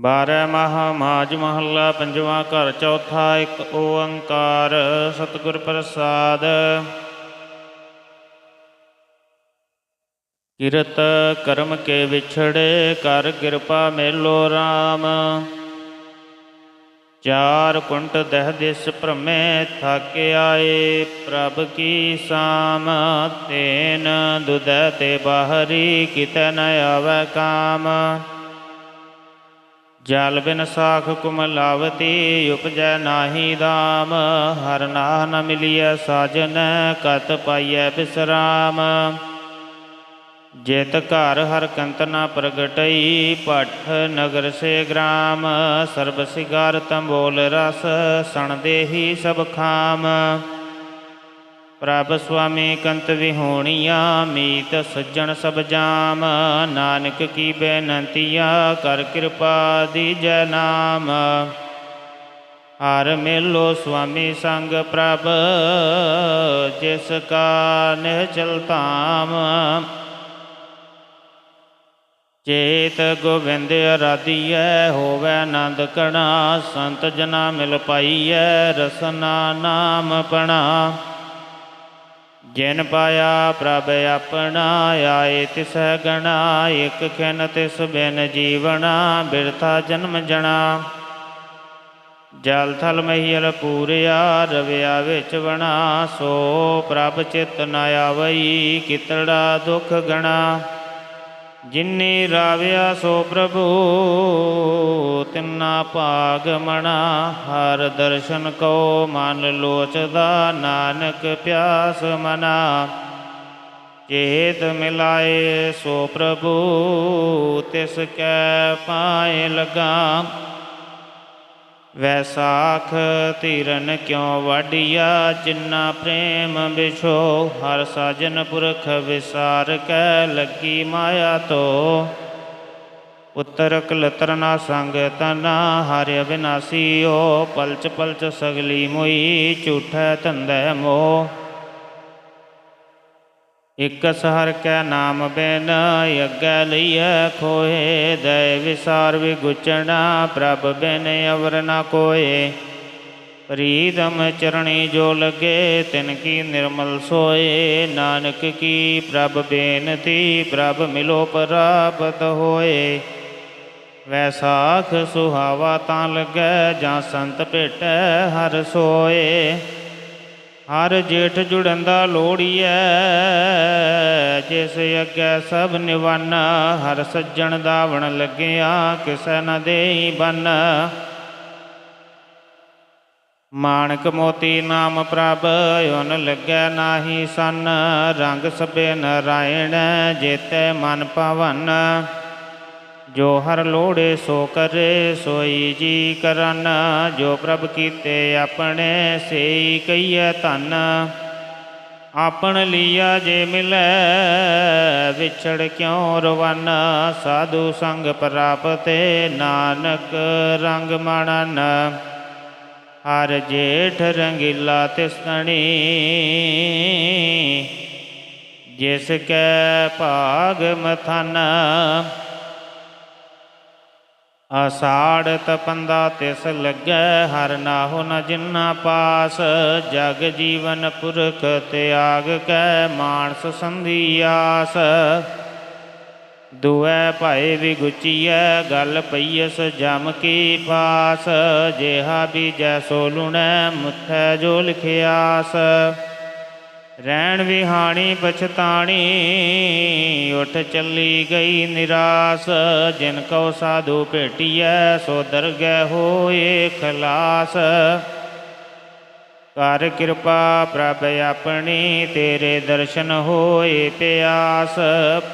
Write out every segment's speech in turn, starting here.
ਬਾਰਹ ਮਹਾ ਮਾਜ ਮਹੱਲਾ, ਪੰਜਵਾਂ ਘਰ, ਚੌਥਾ ਇੱਕ ਓੰਕਾਰ, ਸਤਿਗੁਰ ਪ੍ਰਸਾਦ। ਕਿਰਤ ਕਰਮ ਕੇ ਵਿਛੜੇ, ਕਰ ਕਿਰਪਾ ਮੇਲੋ RAM ਚਾਰ ਕੁੰਟ ਦਹ ਦਿਸ ਭ੍ਰਮੇ, ਥਾਕੇ ਆਏ ਪ੍ਰਭ ਕੀ ਸਾਮ। ਤੇਨ ਦੁਦੈ ਤੇ ਬਾਹਰੀ, ਕਿਤੈ ਨ ਆਵੈ ਕਾਮ। ਜਲ ਬਿਨ ਸਾਖ ਕੁਮਲਾਵਤੀ ਉਪਜੈ ਨਾਹੀ ਦਾਮ ਹਰ ਨਾਹ ਨ ਮਿਲਿਐ ਸਾਜਨ, ਕਤ ਪਾਈਐ ਬਿਸਰਾਮ। ਜੇਤ ਘਰ ਹਰ ਕੰਤ ਨ ਪ੍ਰਗਟਈ ਪਠ ਨਗਰ ਸੇ ਗ੍ਰਾਮ। ਸਰਬ ਸਿਗਾਰ ਤੰਬੋਲ ਰਸ, ਸਣ ਦੇਹੀ ਸਭ ਖਾਮ। ਪ੍ਰਭ ਸੁਆਮੀ ਕੰਤ ਵਿਹੋਣੀਆਂ, ਮੀਤ ਸੱਜਣ ਸਭ ਜਾਮ। ਨਾਨਕ ਕੀ ਬੇਨੰਤੀਆ ਕਰ ਕਿਰਪਾ ਦੀਜੈ ਨਾਮ। ਹਰ ਮਿਲੋ ਸੁਆਮੀ ਸੰਗ ਪ੍ਰਭ, ਜਿਸ ਕਾ ਨਿਹਚਲ ਧਾਮ। ਚੇਤ ਗੋਬਿੰਦ ਅਰਾਧੀਐ, ਹੋਵੇ ਆਨੰਦ ਕਣਾ, ਸੰਤ ਜਨਾ ਮਿਲ ਪਾਈਐ, ਰਸਨਾ ਨਾਮ ਪਣਾ। ਜਿਨ ਪਾਇਆ ਪ੍ਰਭ ਆਪਣਾ ਆਏ, ਤਿਸ ਗਣਾ ਇਕ ਖਿਨ, ਤਿਸ ਬਿਨ ਜੀਵਣਾ, ਬਿਰਥਾ ਜਨਮ ਜਣਾ। ਜਲ ਥਲ ਮਹੀਲ ਪੂਰਿਆ, ਰਵਿਆ ਵਿੱਚ ਬਣਾ ਸੋ ਪ੍ਰਭ ਚਿਤ ਨ ਆਵਈ, ਕਿਤੜਾ ਦੁਖ ਗਣਾ। ਜਿਨੇ ਰਾਵਿਆ ਸੋ ਪ੍ਰਭੂ, ਤਿੰਨਾ ਭਾਗ ਮਣਾ, ਹਰ ਦਰਸ਼ਨ ਕੋ ਮਨ ਲੋਚਦਾ, ਨਾਨਕ ਪਿਆਸ ਮਨਾ। ਚੇਤ ਮਿਲਾਏ ਸੋ ਪ੍ਰਭੂ, ਤਿਸ ਕੈ ਪਾਏ ਲਗਾ। ਵੈਸਾਖ ਧੀਰਨ ਕਿਉ ਵਾਡੀਆ ਜਿੰਨਾ ਪ੍ਰੇਮ ਵਿਛੋ, ਹਰ ਸਾਜਨ ਪੁਰਖ ਵਿਸਾਰ ਕੈ ਲੱਗੀ ਮਾਇਆ ਤੋ। ਪੁੱਤਰ ਕਲਤਰ ਨਾ ਸੰਗ ਤਨਾ, ਹਰਿ ਓ। ਪਲਚ ਪਲਚ ਸਗਲੀ ਮੁਈ, ਝੂਠੈ ਧੰਦੈ ਮੋ। ਇਕ ਸਹਰ ਕੈ ਨਾਮ ਬਿਨ, ਅੱਗੇ ਲਈਐ ਖੋਏ। ਦਇ ਵਿਸਾਰ ਵਿਗੁਚਣਾ ਪ੍ਰਭ ਬਿਨ, ਅਵਰ ਨ ਕੋਏ। ਪ੍ਰੀਤਮ ਚਰਣੀ ਜੋ ਲਗੇ, ਤਿਨ ਕੀ ਨਿਰਮਲ ਸੋਏ। ਨਾਨਕ ਕੀ ਪ੍ਰਭ ਬੇਨਤੀ, ਪ੍ਰਭ ਮਿਲੋ ਪ੍ਰਾਪਤ ਹੋਏ। ਵੈਸਾਖ ਸੁਹਾਵਾ ਤਾਂ ਲੱਗੈ, ਜਾਂ ਸੰਤ ਭੇਟੈ ਹਰ ਸੋਏ। ਹਰ ਜੇਠ ਜੁੜੰਦਾ ਲੋੜੀਐ ਜਿਸ ਅੱਗੇ ਸਭ ਨਿਵਨ, ਹਰ ਸੱਜਣ ਦਾਵਣ ਲੱਗਿਆ, ਕਿਸੈ ਨ ਦੇਈ ਬਨ। ਮਾਣਕ ਮੋਤੀ ਨਾਮ ਪ੍ਰਭ, ਓਨ ਲੱਗੈ ਨਾਹੀ ਸਨ, ਰੰਗ ਸਭੇ ਨਾਰਾਇਣ, ਜੇਤੇ ਮਨ ਪਵਨ। ਜੋ ਹਰ ਲੋੜੇ ਸੋ ਕਰੇ, ਸੋਈ ਜੀ ਕਰਨ। ਜੋ ਪ੍ਰਭ ਕੀਤੇ ਆਪਣੇ, ਸੇਈ ਕਈਐ ਧਨ। ਆਪਣ ਲੀਆ ਜੇ ਮਿਲੈ, ਵਿਛੜ ਕਿਉ ਰਵਨ? ਸਾਧੂ ਸੰਗ ਪ੍ਰਾਪਤੇ ਨਾਨਕ ਰੰਗ ਮਣਨ। ਹਰ ਜੇਠ ਰੰਗੀਲਾ ਤਿਸਣੀ ਜਿਸ ਕੈ ਭਾਗ ਮਥਨ। ਆਸਾੜ ਤਪੰਦਾ ਤਿਸ ਲੱਗੈ, ਹਰ ਨਾਹੋ ਨ ਜਿਨਾ ਪਾਸ। ਜਗ ਜੀਵਨ ਪੁਰਖ ਤਿਆਗ ਕੈ, ਮਾਨਸ ਸੰਧੀ ਆਸ। ਦੁਐ ਭਾਏ ਵਿਗੁਚੀਐ, ਗਲ ਪਈਐਸ ਜਮ ਕੀ ਪਾਸ ਜਿਹਾ ਬੀਜੈ ਸੋ ਲੁਣੈ ਮੁਥੈ ਜੋ ਲਿਖਿਆਸ। ਰਹਿਣ ਵਿਹਾਣੀ ਪਛਤਾਣੀ, ਉਠ ਚੱਲੀ ਗਈ ਨਿਰਾਸ, ਜਿਨ ਕਉ ਸਾਧੂ ਭੇਟੀਐ, ਸੋ ਦਰਗਹਿ ਹੋਏ ਖਲਾਸ। ਕਰ ਕਿਰਪਾ ਪ੍ਰਭ ਆਪਣੀ, ਤੇਰੇ ਦਰਸ਼ਨ ਹੋਏ ਪਿਆਸ।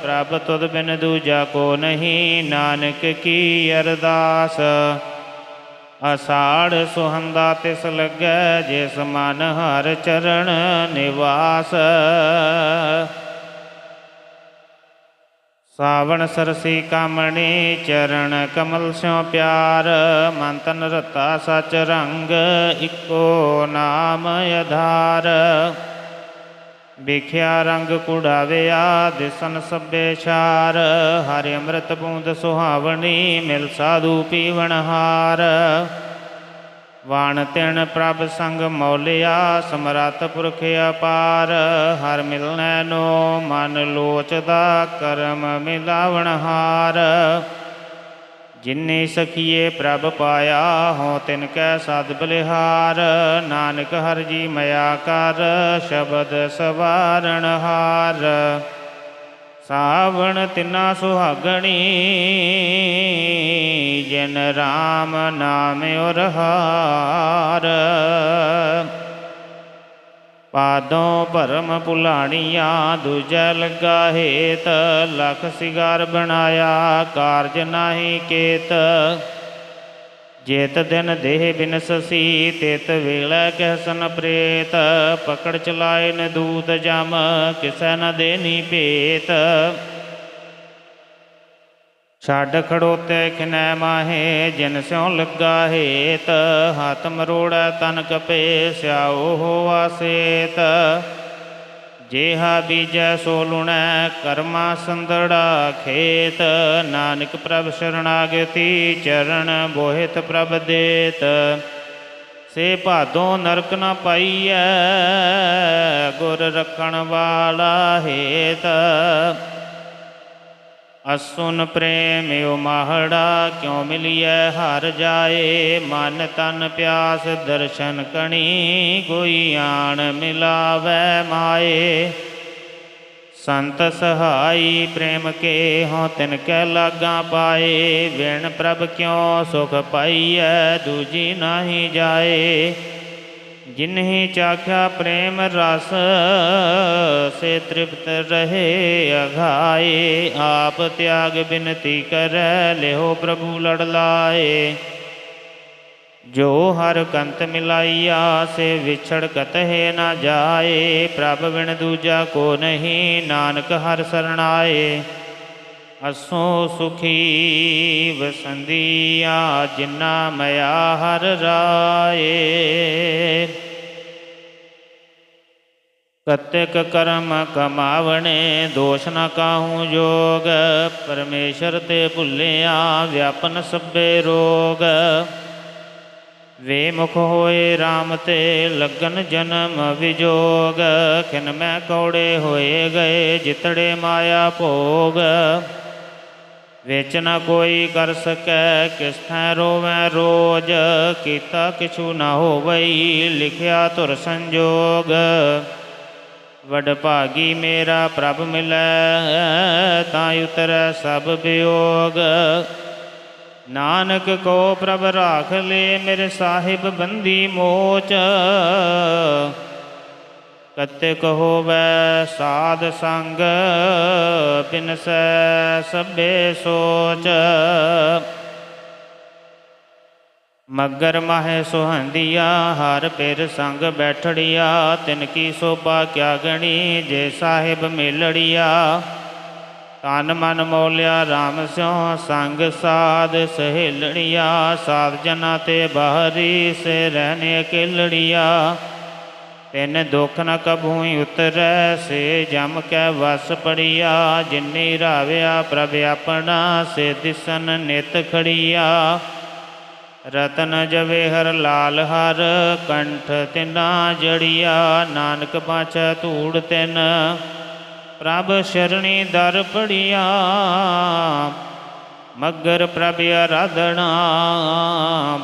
ਪ੍ਰਭ ਤੁਧ ਬਿਨ ਦੂਜਾ ਕੋ ਨਹੀਂ, ਨਾਨਕ ਕੀ ਅਰਦਾਸ। ਅਸਾੜ ਸੁਹੰਦਾ ਤਿਸ ਲੱਗੈ, ਜਿਸ ਮਨ ਹਰ ਚਰਨ ਨਿਵਾਸ। ਸਾਵਣ ਸਰਸੀ ਕਾਮਣੀ, ਚਰਨ ਕਮਲ ਸਿਉ ਪਿਆਰ। ਮਨ ਤਨ ਰਤਾ ਸਚ ਰੰਗ, ਇੱਕੋ ਨਾਮ ਆਧਾਰ। ਵਿਖਿਆ ਰੰਗ ਕੁੜਾਵਿਆ ਦਿਸਨ ਸਭੇ ਛਾਰ ਹਰਿ ਅੰਮ੍ਰਿਤ ਬੂੰਦ ਸੁਹਾਵਣੀ, ਮਿਲ ਸਾਧੂ ਪੀਵਣ ਹਾਰ। ਵਾਣ ਤਿਣ ਪ੍ਰਭ ਸੰਗ ਮੌਲਿਆ, ਸਮਰੱਥ ਪੁਰਖ ਅਪਾਰ। ਹਰ ਮਿਲਨੈ ਨੋ ਮਨ ਲੋਚਦਾ, ਕਰਮ ਮਿਲਾਵਣ ਹਾਰ। ਜਿਨੇ ਸਖੀਏ ਪ੍ਰਭ ਪਾਇਆ ਹੋ, ਤਿਨ ਕੈ ਸਦ ਬਲਿਹਾਰ। ਨਾਨਕ ਹਰ ਜੀ ਮਇਆ ਕਰ, ਸ਼ਬਦ ਸਵਾਰਣ ਹਾਰ। ਸਾਵਣ ਤਿਨਾ ਸੁਹਾਗਣੀ, ਜਿਨ ਰਾਮ ਨਾਮ ਉਰ ਹਾਰ। ਪਾਦੋਂ ਭਰਮ ਭੁਲਾਣੀਆਂ, ਦੂਜੈ ਲੱਗਾ ਹੇਤ, ਲਖ ਸਿਗਾਰ ਬਣਾਇਆ, ਕਾਰਜ ਨਾਹੀ ਕੇਤ। ਜੇਤ ਦਿਨ ਦੇਹ ਬਿਨਸਸੀ ਤਿਤ ਵੇਲੇ ਕਹਿਸਨ ਪ੍ਰੇਤ। ਪਕੜ ਚਲਾਏ ਨ ਦੂਤ ਜਮ, ਕਿਸੈ ਨ ਦੇਨੀ ਭੇਤ। ਛੱਡ ਖੜੋਤੇ ਖਿਨੈ ਮਾਹੇ, ਜਿਨ ਸਿਉ ਲੱਗਾ ਹੇਤ, ਹੱਥ ਮਰੋੜੈ ਤਨ ਕਪੇ ਸਿਆਓ ਹੋਵਾ ਸੇਤ ਜੇਹਾ ਬੀਜੈ ਸੋ ਲੁਣੈ, ਕਰਮਾ ਸੰਦੜਾ ਖੇਤ, ਨਾਨਕ ਪ੍ਰਭ ਸ਼ਰਨਾਗਤੀ ਚਰਨ ਬੋਹਿਤ ਪ੍ਰਭ ਦੇਤ। ਸੇ ਭਾਦੋਂ ਨਰਕ ਨ ਪਾਈਐ, ਗੁਰ ਰਖਣ ਵਾਲਾ ਹੇਤ। ਅਸੁਨ ਪ੍ਰੇਮ ਉਮਾਹੜਾ ਕਿਉ ਮਿਲਿਐ ਹਰ ਜਾਏ? ਮਨ ਤਨ ਪਿਆਸ, ਦਰਸ਼ਨ ਕਣੀ, ਕੋਈ ਆਣ ਮਿਲਾਵੈ ਮਾਏ। ਸੰਤ ਸਹਾਈ ਪ੍ਰੇਮ ਕੇ ਹਉ ਤਿਨ ਕੈ ਲਾਗਾ ਪਾਏ। ਵਿਣ ਪ੍ਰਭ ਕਿਉ ਸੁਖ ਪਾਈਐ, ਦੂਜੀ ਨਾਹੀ ਜਾਏ। ਜਿਨਹਿ ਚਾਖਿਆ ਪ੍ਰੇਮ ਰਸ, ਸੇ ਤ੍ਰਿਪਤ ਰਹੇ ਅਘਾਏ ਆਪ ਤਿਆਗ ਬਿਨਤੀ ਕਰੈ ਲਿਓ ਪ੍ਰਭੂ ਲੜ ਲਾਏ। ਜੋ ਹਰ ਕੰਤ ਮਿਲਾਈਆ, ਸੇ ਵਿਛੜ ਕਤ ਕਤਹਿ ਨਾ ਜਾਏ। ਪ੍ਰਭ ਬਿਨ ਦੂਜਾ ਕੋ ਨਹੀਂ, ਨਾਨਕ ਹਰ ਸਰਣਾਏ। ਅਸੋ ਸੁਖੀ ਵਸੰਦੀਆ ਜਿਨਾ ਮਇਆ ਹਰ ਰਾਏ। ਕਤਿਕ ਕਰਮ ਕਮਾਵਣੇ, ਦੋਸ਼ ਨ ਕਾਹੂ ਜੋਗ। ਪਰਮੇਸ਼ਰ ਤੇ ਭੁੱਲਿਆ, ਵਿਆਪਨ ਸਭੇ ਰੋਗ। ਵੇ ਮੁਖ ਹੋਏ RAM ਤੇ ਲਗਨ ਜਨਮ ਵਿਜੋਗ। ਖਿਨ ਮੈਂ ਕੌੜੇ ਹੋਏ ਗਏ, ਜਿਤੜੇ ਮਾਇਆ ਭੋਗ। ਵਿੱਚ ਨ ਕੋਈ ਕਰ ਸਕੈ ਕਿਸ ਥੈ ਰੋਵੈ ਰੋਜ, ਕੀਤਾ ਕਿਛੂ ਨ ਹੋਵਈ, ਲਿਖਿਆ ਤੁਰ ਸੰਜੋਗ। ਵਡ ਭਾਗੀ ਮੇਰਾ ਪ੍ਰਭ ਮਿਲੈ ਤਾਂ ਉਤਰੈ ਸਭ ਵਿਯੋਗ ਨਾਨਕ ਕੋ ਪ੍ਰਭ ਰਾਖ ਲੇ, ਮੇਰੇ ਸਾਹਿਬ ਬੰਦੀ ਮੋਚ। ਕਤਿਕ ਹੋਵੈ ਸਾਧ ਸੰਗ ਬਿਨਸੈ ਸਭੇ ਸੋਚ। ਮਗਰ ਮਾਹੇ ਸੁਹੰਦੀਆ, ਹਰ ਪਿਰ ਸੰਗ ਬੈਠੜੀਆ, ਤਿਨ ਕੀ ਸੋਭਾ ਕਿਆ ਗਣੀ, ਜੇ ਸਾਹਿਬ ਮਿਲੜੀਆ। ਤਨ ਮਨ ਮੋਲਿਆ RAM ਸਿਉ ਸੰਗ ਸਾਧ ਸਹੇਲੜੀਆ ਸਾਧ ਜਨਾ ਤੇ ਬਾਹਰੀ ਸੇ ਰਹਿਨੇ ਅਕੇਲੜੀਆ ਤਿੰਨ ਦੁੱਖ ਨ ਕਭੂਈ ਉਤਰੈ, ਸੇ ਜਮ ਕੈ ਵਸ ਪੜੀਆ। ਜਿਨੀ ਰਾਵਿਆ ਪ੍ਰਭ ਆਪਣਾ, ਸੇ ਦਿਸਨ ਨਿਤ ਖੜੀਆ। ਰਤਨ ਜਵੇ ਹਰ ਲਾਲ ਹਰ, ਕੰਠ ਤਿਨਾ ਜੜੀਆ। ਨਾਨਕ ਪਾਛੈ ਧੂੜ ਤਿਨ, ਪ੍ਰਭ ਸ਼ਰਣੀ ਦਰ ਪੜੀਆ। ਮਗਰ ਪ੍ਰਭ ਅਰਾਧਣਾ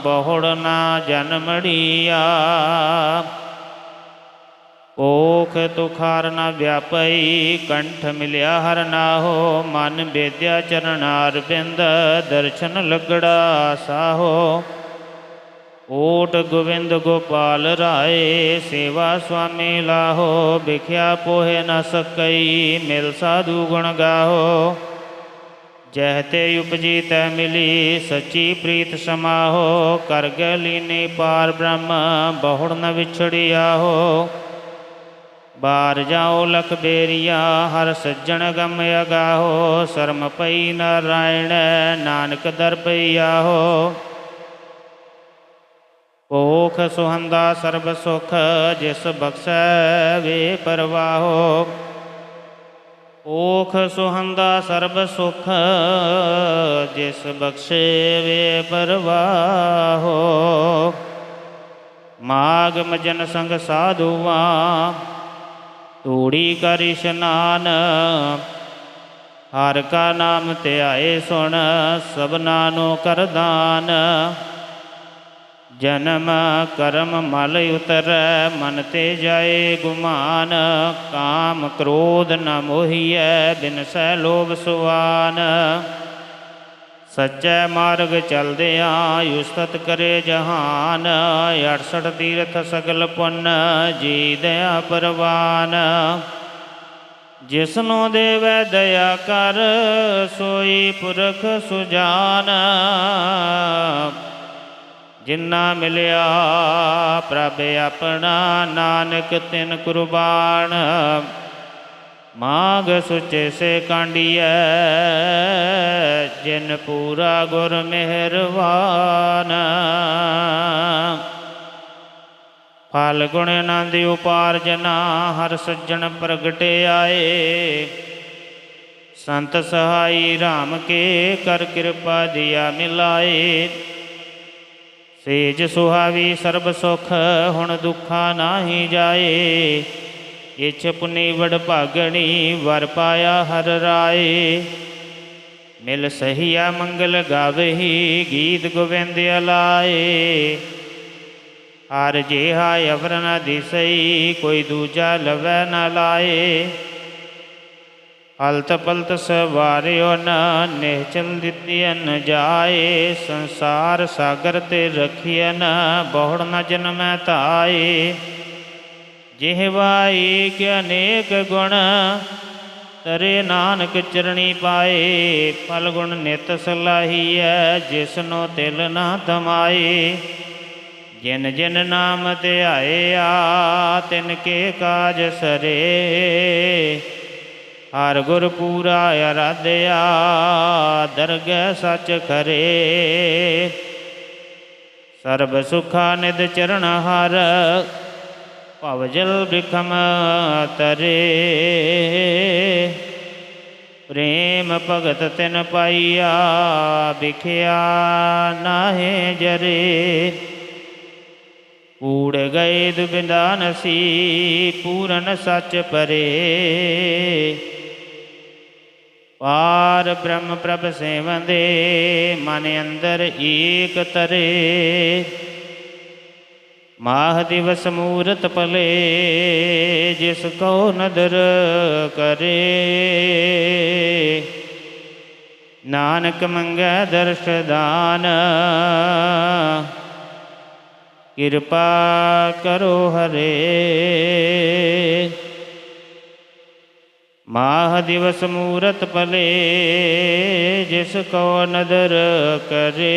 ਬਹੁੜ ਨਾ ਜਨਮੜੀਆ ਓਖ ਤੁਖਾਰ ਨਾ ਵਿਆਪਈ, ਕੰਠ ਮਿਲਿਆ ਹਰ ਨਾਹੋ, ਮਨ ਬੇਦਿਆ ਚਰਨਾਰ ਬਿੰਦ ਦਰਸ਼ਨ ਲਗੜਾ ਸਾਹੋ। ਓਟ ਗੋਵਿੰਦ ਗੋਪਾਲ ਰਾਏ, ਸੇਵਾ ਸੁਆਮੀ ਲਾਹੋ, ਵਿਖਿਆ ਪੋਹੇ ਨ ਸਕਈ, ਮਿਲ ਸਾਧੂ ਗੁਣ ਗਾਹੋ। ਜਹ ਤੇ ਉਪਜੀ ਤੈ ਮਿਲੀ, ਸੱਚੀ ਪ੍ਰੀਤ ਸਮਾਹੋ, ਕਰ ਗੈ ਲੀਨੇ ਪਾਰ ਬ੍ਰਹਮ, ਬਹੁੜ ਨ ਵਿਛੜਿਆ ਹੋ ਬਾਰ ਜਾਓ ਲਖ ਬੇਰੀਆ, ਹਰ ਸੱਜਣ ਗਮ ਅਗਾਹੋ, ਸ਼ਰਮ ਪਈ ਨਾਰਾਇਣ, ਨਾਨਕ ਦਰ ਪਈਆ ਹੋ ਭੋਖ ਸੁਹੰਦਾ ਸਰਬ ਸੁਖ, ਜਿਸ ਬਖਸ਼ੈ ਵੇ ਪਰਵਾਹੋ। ਓਖ ਸੁਹੰਦਾ ਸਰਬ ਸੁਖ, ਜਿਸ ਬਖਸ਼ੇ ਵੇ ਪਰਵਾਹੋ। ਮਾਗ ਮਜਨ ਸੰਗ ਸਾਧੂਆਂ ਤੂੜੀ ਕਰ ਇਸ਼ਨਾਨ। ਹਰ ਕਾ ਨਾਮ ਧਿਆਏ ਸੁਣ, ਸਭਨਾ ਨੂੰ ਕਰਦਾਨ ਜਨਮ ਕਰਮ ਮਲ ਉਤਰੈ, ਮਨ ਤੇ ਜਾਏ ਗੁਮਾਨ। ਕਾਮ ਕ੍ਰੋਧ ਨ ਮੋਹੀਐ, ਬਿਨ ਸਹਿ ਲੋਭ ਸੁਆਨ। ਸੱਚੇ ਮਾਰਗ ਚਲਦਿਆਂ ਉਸਤਤ ਕਰੇ ਜਹਾਨ 68 ਤੀਰਥ ਸਗਲ ਪੁੰਨ ਜੀ ਦਇਆ ਪਰਵਾਨ। ਜਿਸਨੂੰ ਦੇਵੈ ਦਇਆ ਕਰ, ਸੋਈ ਪੁਰਖ ਸੁਜਾਨ। ਜਿਨਾ ਮਿਲਿਆ ਪ੍ਰਭ ਆਪਣਾ, ਨਾਨਕ ਤਿਨ ਕੁਰਬਾਨ। ਮਾਗ ਸੁਚੇ ਸੇ ਕਾਂਡੀਐ, ਜਿਨ ਪੂਰਾ ਗੁਰ ਮਿਹਰਵਾਨ। ਫਲ ਗੁਣ ਆਨੰਦ ਉਪਾਰਜਨਾ ਹਰ ਸੱਜਣ ਪ੍ਰਗਟੇ ਆਏ। ਸੰਤ ਸਹਾਈ RAM ਕੇ ਕਰ ਕਿਰਪਾ ਦਿਆ ਮਿਲਾਏ। ਸੇਜ ਸੁਹਾਵੀ ਸਰਬ ਸੁਖ, ਹੁਣ ਦੁਖਾ ਨਾਹੀ ਜਾਏ। ਇਛ ਪੁਨੀ ਵਡ ਭਾਗਣੀ, ਵਰ ਪਾਇਆ ਹਰ ਰਾਏ। ਮਿਲ ਸਹੀਆ ਮੰਗਲ ਗਾਵਹੀ, ਗੀਤ ਗੋਵਿੰਦ ਅਲਾਏ। ਹਰ ਜਿਹਾ ਅਵਰ ਨ ਦਿਸਈ, ਕੋਈ ਦੂਜਾ ਲਵੈ ਨ ਲਾਏ। ਹਲਤ ਪਲਤ ਸਵਾਰਿਓ ਨ, ਨਿਹਚਲ ਦਿੱਤੀਨ ਜਾਏ। ਸੰਸਾਰ ਸਾਗਰ ਤੇ ਰਖੀਐ ਨ, ਬਹੁੜ ਨ ਜਨਮੈ ਤਾਏ ਜਿਹਵਾਈ ਕਿ ਅਨੇਕ ਗੁਣ, ਤਰੇ ਨਾਨਕ ਚਰਣੀ ਪਾਏ, ਫਲ ਗੁਣ ਨਿਤ ਸਲਾਹੀਐ, ਜਿਸਨੋ ਤਿਲ ਨਾ ਤਮਾਏ। ਜਿਨ ਜਿਨ ਨਾਮ ਧਿਆਇਆ ਤਿਨ ਕੇ ਕਾਜ ਸਰੇ। ਹਰ ਗੁਰ ਪੂਰਾ ਅਰਾਧਿਆ, ਦਰਗਹਿ ਸਚ ਖਰੇ। ਸਰਬ ਸੁਖਾ ਨਿਦ ਚਰਨ ਹਰ ਭਵ ਜਲ ਬਿਖਮ ਤਰੇ। ਪ੍ਰੇਮ ਭਗਤ ਤਿਨ ਪਾਈਆ, ਵਿਖਿਆ ਨਾਹੇ ਜਰੇ। ਊੜ ਗਏ ਦੁਬਿੰਦਾ ਨਸੀ, ਪੂਰਨ ਸੱਚ ਪਰੇ। ਪਾਰ ਬ੍ਰਹਮ ਪ੍ਰਭ ਸੇਵੰਦੇ ਮਨ ਅੰਦਰ ਏਕ ਤਰੇ। ਮਾਹ ਦਿਵਸ ਮੂਰਤ ਪਲੇ, ਜਿਸ ਕੋ ਨਦਰ ਕਰੇ। ਨਾਨਕ ਮੰਗੈ ਦਰਸ਼ ਦਾਨ, ਕਿਰਪਾ ਕਰੋ ਹਰੇ। ਮਾਹ ਦਿਵਸ ਮੂਰਤ ਪਲੇ, ਜਿਸ ਕੋ ਨਦਰ ਕਰੇ।